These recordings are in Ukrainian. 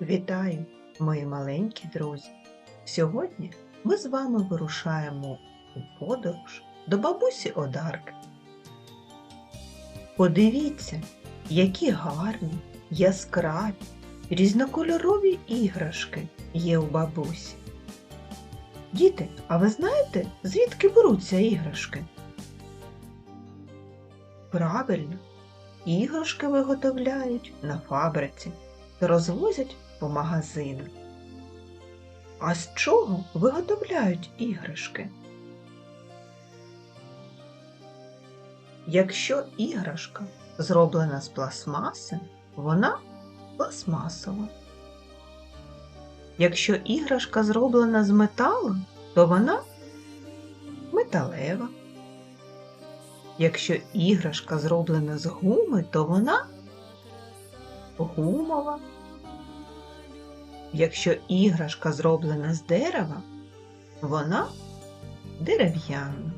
Вітаю, мої маленькі друзі! Сьогодні ми з вами вирушаємо у подорож до бабусі Одарки. Подивіться, які гарні, яскраві, різнокольорові іграшки є у бабусі. Діти, а ви знаєте, звідки беруться іграшки? Правильно, іграшки виготовляють на фабриці та розвозять по магазинах. А з чого виготовляють іграшки? Якщо іграшка зроблена з пластмаси, вона пластмасова. Якщо іграшка зроблена з металу, то вона металева. Якщо іграшка зроблена з гуми, то вона гумова. Якщо іграшка зроблена з дерева, вона дерев'яна.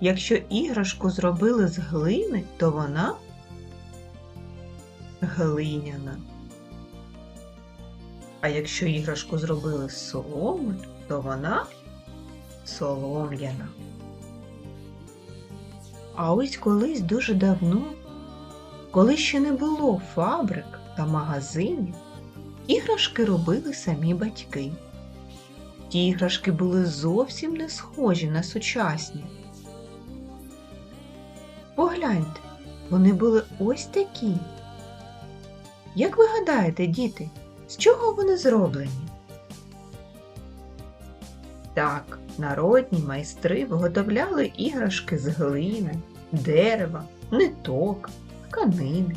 Якщо іграшку зробили з глини, то вона глиняна. А якщо іграшку зробили з соломи, то вона солом'яна. А ось колись дуже давно, коли ще не було фабрик та магазинів, іграшки робили самі батьки. Ті іграшки були зовсім не схожі на сучасні. Погляньте, вони були ось такі. Як ви гадаєте, діти, з чого вони зроблені? Так, народні майстри виготовляли іграшки з глини, дерева, ниток, тканини.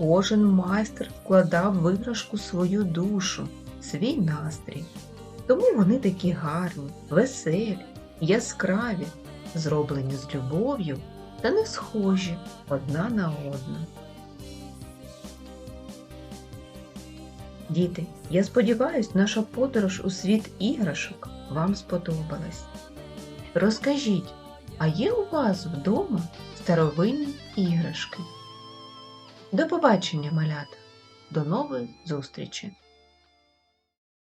Кожен майстер вкладав в іграшку свою душу, свій настрій. Тому вони такі гарні, веселі, яскраві, зроблені з любов'ю та не схожі одна на одну. Діти, я сподіваюся, наша подорож у світ іграшок вам сподобалась. Розкажіть, а є у вас вдома старовинні іграшки? До побачення, малята! До нової зустрічі!